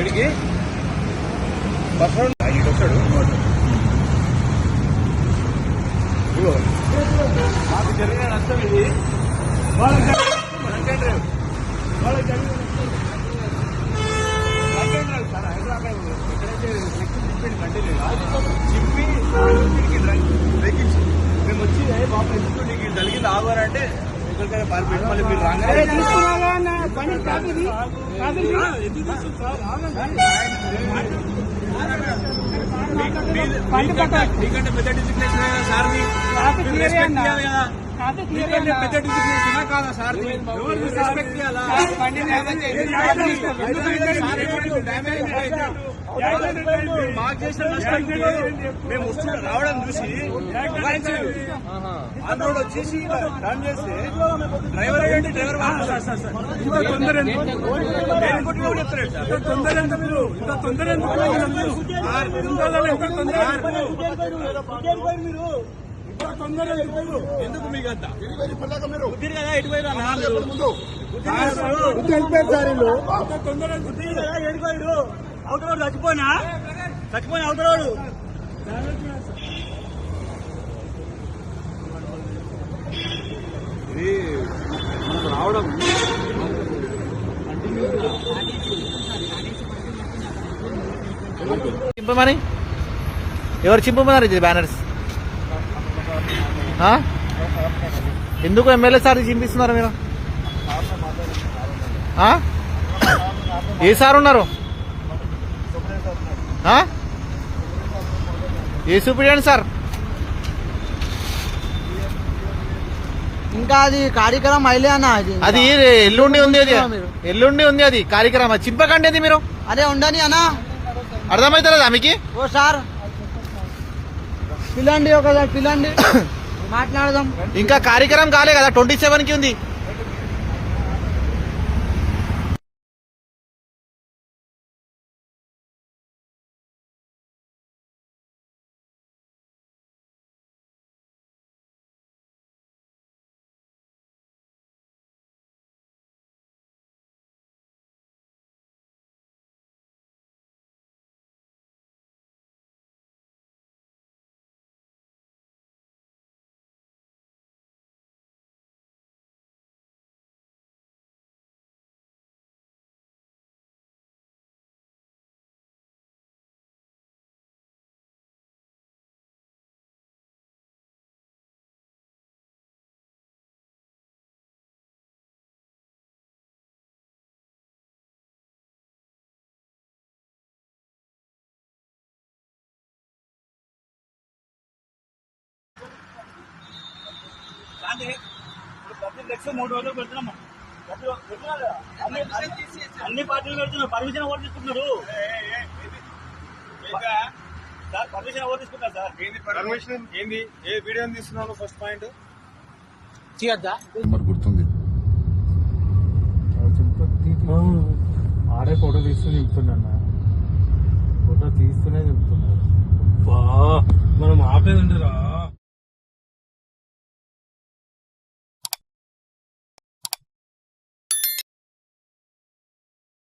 ఎడిగి bus road ఐదు వచ్చాడు మాకు జరిగిన నష్టం ఇది. వాళ్ళకి డ్రైవ్. వాళ్ళకి జరిగిన డ్రైవ్. సార్ హైదరాబాద్ ఎక్కడైతే తిప్పిండి బండి లేదు. చిప్పి వీడికి డ్రంక్ వెక్కించి మేము వచ్చి "ఏ బాబు ఎందుకు నీకు జరిగింది? ఆగారంటే ఎక్కడికైనా పారిపోయి మళ్ళీ మీరు రాగానే మీకంటే పెద్ద డిసిప్లిన్ సార్ది మీరు రెస్పెక్ట్ చేయాలి కదా. మీకంటే పెద్ద డిసిప్లిన్ కాదా సార్ది రెస్పెక్ట్ చేయాలా? మాకు చేసిన నష్టానికి మేము వస్తున్న రావడం చూసి. ఆంధ్రోడు వచ్చేసి టర్న్ చేస్తే డ్రైవర్ ఏంటి? డ్రైవర్ తొందర సార్. తొందర ఎందుకు మీరు? ఇంత తొందర ఎందుకు సార్, ఇంత తొందర మీరు ఇంత తొందర ఎందుకు ఎందుకు మీకు అంత కుదిరి కదా ఎటు పోయినా నా మీరు ఇంత తొందర ఎందుకు అవతలోడు చచ్చిపోయినా? చచ్చిపోయిన అవతలోడు ఇది మనకు రావడం. చింపమని ఎవరు చింపమన్నారు ఇది బ్యానర్స్? ఎందుకు ఎమ్మెల్యే సార్ చింపిస్తున్నారు మీరు? ఏ సార్ ఉన్నారు? ఏ సూపరింటెండెంట్ సార్? ఇంకా అది కార్యక్రమం అయిలే అన్న అది అది ఎల్లుండి ఉంది అది? ఎల్లుండి ఉంది అది కార్యక్రమం. చింపకండి అది మీరు. అదే ఉండని అన్న. అర్థమవుతలేదా మీకు ఓ సార్. పిల్లండి ఒకసారి పిల్లండి. మాట్లాడదాం. ఇంకా కార్యక్రమం కాలే కదా ట్వంటీ సెవెన్కి ఉంది. ఇప్పుడు ప్రతి మూడు రోజులు పెడుతున్నాము. ప్రతి? అన్ని- పార్టీలు పెడుతున్నారు పర్మిషన్ ఎవరు తీసుకుంటున్నారు? సార్ పర్మిషన్ ఎవరు తీసుకుంటారు సార్? పర్మిషన్? ఏంది ఏ వీడియో తీస్తున్నాను ఫస్ట్ పాయింట్ మరి గుర్తుంది. ఆడే ఫోటో తీస్తూ నింపుతున్నా ఫోటో తీస్తూనే నింపుతున్నాడు మనం ఆపేది రా